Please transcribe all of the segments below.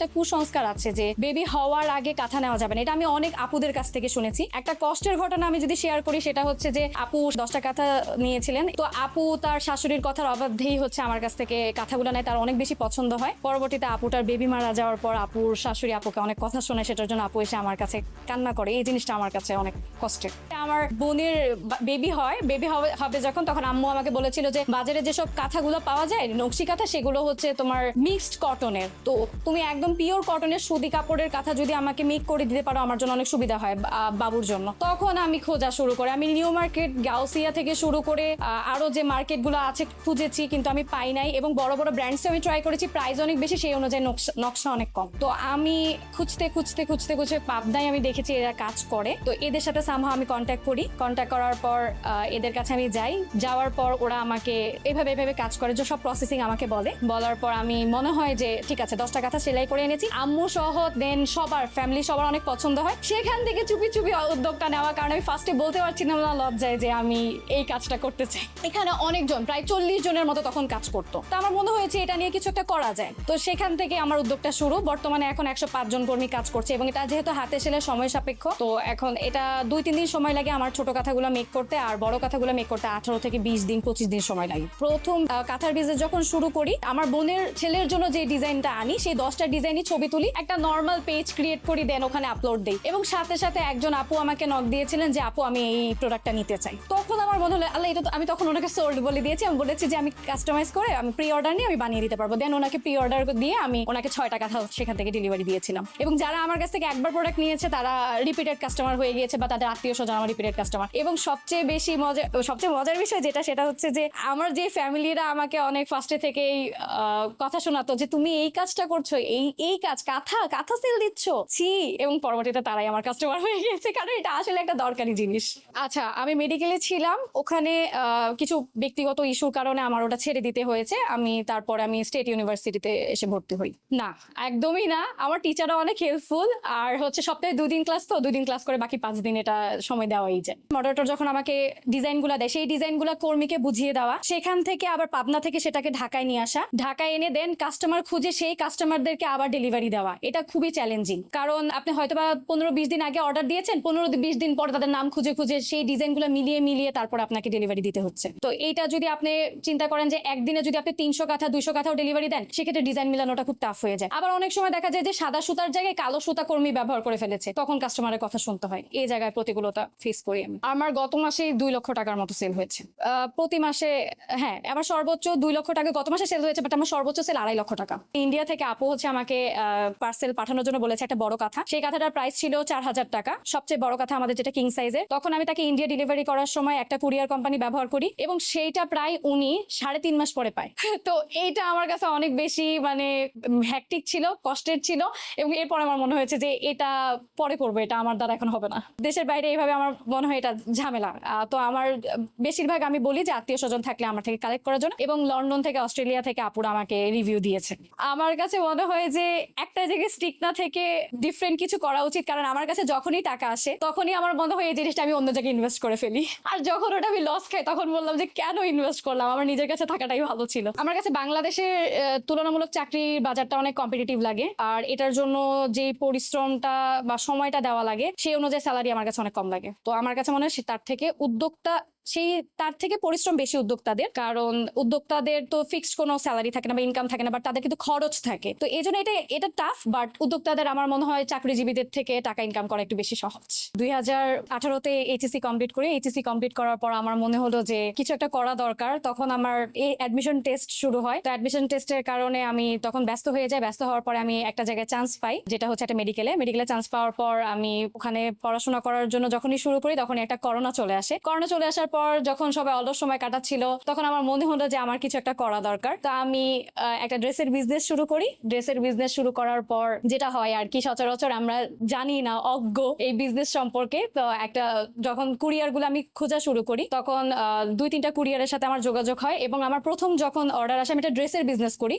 একটা কুসংস্কার আছে যে বেবি হওয়ার আগে কাঁথা নেওয়া যাবে না। এটা আমি অনেক আপুদের কাছ থেকে শুনেছি। একটা কষ্টের ঘটনা আমি যদি শেয়ার করি, সেটা হচ্ছে যে আপু দশটা কাঁথা নিয়েছিলেন। তো আপু তার শাশুড়ির কথার অবাধ্যেই হচ্ছে আমার কাছ থেকে কাঁথাগুলো নেয়। তার অনেক বেশি পছন্দ হয়। পরবর্তীতে আপুটার বেবি মারা যাওয়ার পর আপুর শাশুড়ি আপুকে অনেক কথা শোনে সেটার জন্য আপু এসে আমার কাছে কান্না করে। এই জিনিসটা আমার কাছে অনেক কষ্টের। আমার বোনের বেবি হয়। বেবি হবে হবে যখন, তখন আম্মু আমাকে বলেছিল যে বাজারে যেসব কাঁথাগুলো পাওয়া যায়, নকশি কাঁথা, সেগুলো হচ্ছে তোমার মিক্সড কটনের তো তুমি একদম পিওর কটনের সুতি কাপড়ের কাঁথা যদি আমাকে মেক করে দিতে পারো আমার জন্য অনেক সুবিধা হয় বাবুর জন্য। তখন আমি খোঁজা শুরু করে। আমি নিউ মার্কেট গাউসিয়া থেকে শুরু করে আহ, আরও যে মার্কেটগুলো আছে খুঁজেছি কিন্তু আমি পাই নাই। এবং বড় বড় ব্র্যান্ডসে আমি ট্রাই করেছি প্রাইস অনেক বেশি সেই অনুযায়ী নকশা- অনেক কম। তো আমি খুঁজতে খুঁজতে খুঁজতে খুঁজতে পাবনায় আমি দেখেছি এরা কাজ করে। তো এদের সাথে সামহা আমি কন্ট্যাক্ট করি। কন্ট্যাক্ট করার পর এদের কাছে আমি যাই। যাওয়ার পর ওরা আমাকে এভাবে এভাবে কাজ করে যে সব প্রসেসিং আমাকে বলে। বলার পর আমি মনে হয় যে ঠিক আছে দশটা কাঁথা সেলাই করে এনেছি। আম্মু সহ দেন সবার ফ্যামিলি সবার অনেক পছন্দ হয়। সেখান থেকে চুপি চুপি উদ্যোগটা নেওয়া কারণ আমি ফার্স্টে বলতে পারছিলাম না লজ্জায় যে আমি এই কাজটা করতে চাই। এখানে অনেকজন, প্রায় চল্লিশ জনের মতো তখন কাজ করতো। তো আমার মনে হয়েছে এটা নিয়ে কিছু একটা করা যায়। তো সেখান থেকে আমার উদ্যোগটা শুরু। বর্তমানে এখন একশো পাঁচ জন কর্মী কাজ করছে এবং এটা যেহেতু হাতে সেলে সময় সাপেক্ষ, তো এখন এটা দুই, তিন দিন সময় লাগে আমার ছোট কথাগুলো মেক করতে আর বড় কথাগুলো মেক করতে আঠারো থেকে বিশ দিন, পঁচিশ দিন সময় লাগে। প্রথম কাঁথার বিজনেস যখন শুরু করি, আমার বোনের ছেলের জন্য যে ডিজাইনটা আনি, সেই দশটা ডিজাইনই ছবি তুলি, একটা নর্মাল পেজ ক্রিয়েট করি দেন ওখানে আপলোড দিই। এবং সাথে সাথে একজন আপু আমাকে নক দিয়েছিলেন যে, আপু, আমি এই প্রোডাক্টটা নিতে চাই। তখন আমার মনে হলো, আল্লাহ, এটা তো আমি তখন ওনাকে সোল্ড বলে দিয়েছি। আমি বলেছি যে, আমি কাস্টমাইজ করে আমি প্রি অর্ডার নিয়ে আমি বানিয়ে দিতে পারব। দেন ওনাকে প্রি অর্ডার দিয়ে আমি ওনাকে ছয়টা কাঁথা সেখান থেকে ডেলিভারি দিয়েছিলাম। এবং যারা আমার কাছ থেকে একবার প্রোডাক্ট নিয়েছে, তারা রিপিটেড কাস্টমার হয়ে গিয়েছে বা তাদের আত্মীয় স্বজন আমার রিপিটেড কাস্টমার এবং সবচেয়ে বেশি মজা, সবচেয়ে মজার বিষয় যেটা, সেটা হচ্ছে যে, আমার যে ফ্যামিলিরা আমাকে অনেক ফার্স্টে থেকেই কথা শোনাতো যে, তুমি এই কাজটা করছ, এই এই কাজ, কাঁথা কাঁথা সেল দিচ্ছ? ছি, এবং পরবর্তীতে তারাই আমার কাস্টমার হয়ে গেছে, কারণ এটা আসলে একটা দরকারি জিনিস। আচ্ছা আমি মেডিকেলে ছিলাম, ওখানে কিছু ব্যক্তিগত ইস্যুর কারণে আমার ওটা ছেড়ে দিতে হয়েছে। আমি, তারপর আমি স্টেট ইউনিভার্সিটিতে এসে ভর্তি হই। না, একদমই না। আমার টিচাররা অনেক হেল্পফুল আর হচ্ছে সপ্তাহে দুদিন ক্লাস তো, দুদিন ক্লাস করে বাকি পাঁচ দিন এটা সময় দেওয়াই যায়। মডারেটর যখন আমাকে ডিজাইনগুলো দেয়, সেই ডিজাইনগুলো কর্মীকে বুঝিয়ে দেওয়া, সেখান থেকে আবার পাবনা থেকে সেটাকে ঢাকায় নিয়ে আসা। ঢাকায় এনে দেন কাস্টমার খুঁজে, সেই কাস্টমারদেরকে আবার ডেলিভারি দেওয়া। এটা খুবই চ্যালেঞ্জিং কারণ আপনি হয়তো বা পনেরো বিশ দিন আগে অর্ডার দিয়েছেন, পনেরো বিশ দিন পর তাদের নাম খুঁজে খুঁজে সেই ডিজাইনগুলো মিলিয়ে মিলিয়ে তারপর আপনাকে ডেলিভারি দিতে হচ্ছে। তো এইটা যদি আপনি চিন্তা করেন যে একদিনে যদি আপনি তিনশো কাঠা দুইশো কাঠাও ডেলিভারি দেন, সেক্ষেত্রে ডিজাইন মিলানোটা খুব টাফ হয়ে যায়। আবার অনেক সময় দেখা যায় যে সাদা সুতার জায়গায় কালো সুতা কর্মী ব্যবহার করে ফেলেছে। তখন কাস্টমারের কথা শুনতে হয়। এই জায়গায় প্রতিকূলতা ফেস করি আমি। আমার গত মাসে দুই লক্ষ টাকার মতো সেল হয়েছে। প্রতি মাসে হ্যাঁ আমার সর্বোচ্চ দুই লক্ষ টাকা গত মাসে সেল হয়েছে বাট আমার সর্বোচ্চ সেল আড়াই লক্ষ টাকা। ইন্ডিয়া থেকে আপু হচ্ছে আমাকে পার্সেল পাঠানোর জন্য বলেছে একটা বড় কাঁথা। সেই কাঁথাটার প্রাইস ছিল চার হাজার টাকা। সবচেয়ে বড় কাঁথা আমাদের যেটা কিং সাইজের তখন আমি তাকে ইন্ডিয়া ডেলিভারি করার সময় একটা কুরিয়ার কোম্পানি ব্যবহার করি এবং সেইটা প্রায় উনি সাড়ে তিন মাস পরে পায়। তো এইটা আমার কাছে অনেক বেশি মানে হ্যাকটিক ছিল, কষ্টের ছিল এবং এরপর আমার মনে হয়েছে যে এটা পরে করব, এটা আমার দ্বারা এখন হবে না। দেশের বাইরে এইভাবে আমার মনে হয় এটা ঝামেলা। তো আমার বেশিরভাগ আমি বলি যে আত্মীয় স্বজন থাকলে আমার থেকে কালেক্ট করার জন্য এবং লন্ডন থেকে, অস্ট্রেলিয়া থেকে আপুরা আমাকে রিভিউ দিয়েছে আমার কাছে মনে হয় যে একটা জায়গায় স্টিক না থেকে ডিফারেন্ট কিছু করা উচিত। কারণ আমার কাছে যখনই টাকা আসে, তখনই আমার মনে হয় এই জিনিসটা আমি অন্য জায়গায় ইনভেস্ট করে ফেলি। আর যখন ওটা আমি লস খাই, তখন বললাম যে কেন ইনভেস্ট করলাম? আমার নিজের কাছে থাকাটাই ভালো ছিল। আমার কাছে বাংলাদেশের তুলনামূলক চাকরির বাজারটা অনেক কম্পিটিটিভ লাগে। আর এটার জন্য যে পরিশ্রমটা বা সময়টা দেওয়া লাগে, সেই অনুযায়ী স্যালারি আমার কাছে অনেক কম লাগে। তো আমার কাছে মনে হয় তার থেকে উদ্যোক্তা সেই, তার থেকে পরিশ্রম বেশি উদ্যোক্তাদের। কারণ উদ্যোক্তাদের তো ফিক্সড কোনো স্যালারি থাকে না বা ইনকাম থাকে না বাট তাদের কিন্তু খরচ থাকে। তো এই জন্য এটা এটা টাফ বাট উদ্যোক্তাদের আমার মনে হয় চাকরিজীবীদের থেকে টাকা ইনকাম করা একটু বেশি সহজ। দুই হাজার আঠারোতে এইচএসসি কমপ্লিট করি এইচএসসি কমপ্লিট করার পর আমার মনে হলো যে কিছু একটা করা দরকার। তখন আমার এই অ্যাডমিশন টেস্ট শুরু হয়। তো অ্যাডমিশন টেস্টের কারণে আমি তখন ব্যস্ত হয়ে যাই। ব্যস্ত হওয়ার পরে আমি একটা জায়গায় চান্স পাই, যেটা হচ্ছে একটা মেডিকেলে মেডিকেলে চান্স পাওয়ার পর আমি ওখানে পড়াশোনা করার জন্য যখনই শুরু করি, তখনই একটা করোনা চলে আসে। করোনা চলে আসার পর যখন সবাই অলস সময় কাটাচ্ছিল, তখন আমার মনে হলো যে আমার কিছু একটা করা দরকার। তো আমি একটা ড্রেসের বিজনেস শুরু করি। ড্রেসের বিজনেস শুরু করার পর যেটা হয় আর কি, সচরাচর আমরা জানি না, অজ্ঞ এই বিজনেস সম্পর্কে। তো একটা, যখন কুরিয়ারগুলো আমি খোঁজা শুরু করি, তখন দুই তিনটা কুরিয়ারের সাথে আমার যোগাযোগ হয় এবং আমার প্রথম যখন অর্ডার আসে, আমি একটা ড্রেসের বিজনেস করি।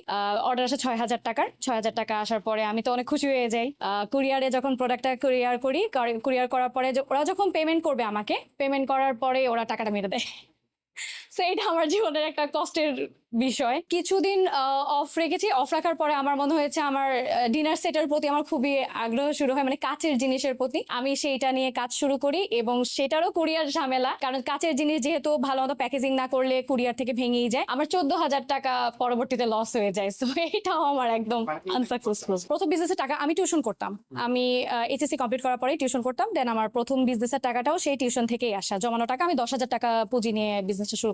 অর্ডার আসে ছয় হাজার টাকার। ছয় হাজার টাকা আসার পরে আমি তো অনেক খুশি হয়ে যাই। কুরিয়ারে যখন প্রোডাক্টটা কুরিয়ার করি কুরিয়ার করার পরে ওরা যখন পেমেন্ট করবে আমাকে পেমেন্ট করার পরে ওরা টাকাটা মেরে দেয় সো এটা আমার জীবনের একটা কষ্টের বিষয়। কিছুদিন অফ রেখেছি। অফ রাখার পরে আমার মনে হয়েছে আমার ডিনার সেটের প্রতি আমার খুবই আগ্রহ শুরু হয় মানে কাচের জিনিসের প্রতি। আমি সেইটা নিয়ে কাজ শুরু করি এবং সেটারও কুরিয়ার ঝামেলা কারণ কাচের জিনিস যেহেতু ভালো মতো প্যাকেজিং না করলে কুরিয়ার থেকে ভেঙেই যায়। আমার চোদ্দ হাজার টাকা পরবর্তীতে লস হয়ে যায়। সো এটাও আমার একদম আনসাকসেসফুল প্রথম বিজনেসের টাকা আমি টিউশন করতাম। আমি এইচএসসি কমপ্লিট করার পরে টিউশন করতাম। দেন আমার প্রথম বিজনেসের টাকাটাও সেই টিউশন থেকেই আসা। জমানো টাকা আমি দশ হাজার টাকা পুঁজি নিয়ে বিজনেসটা শুরু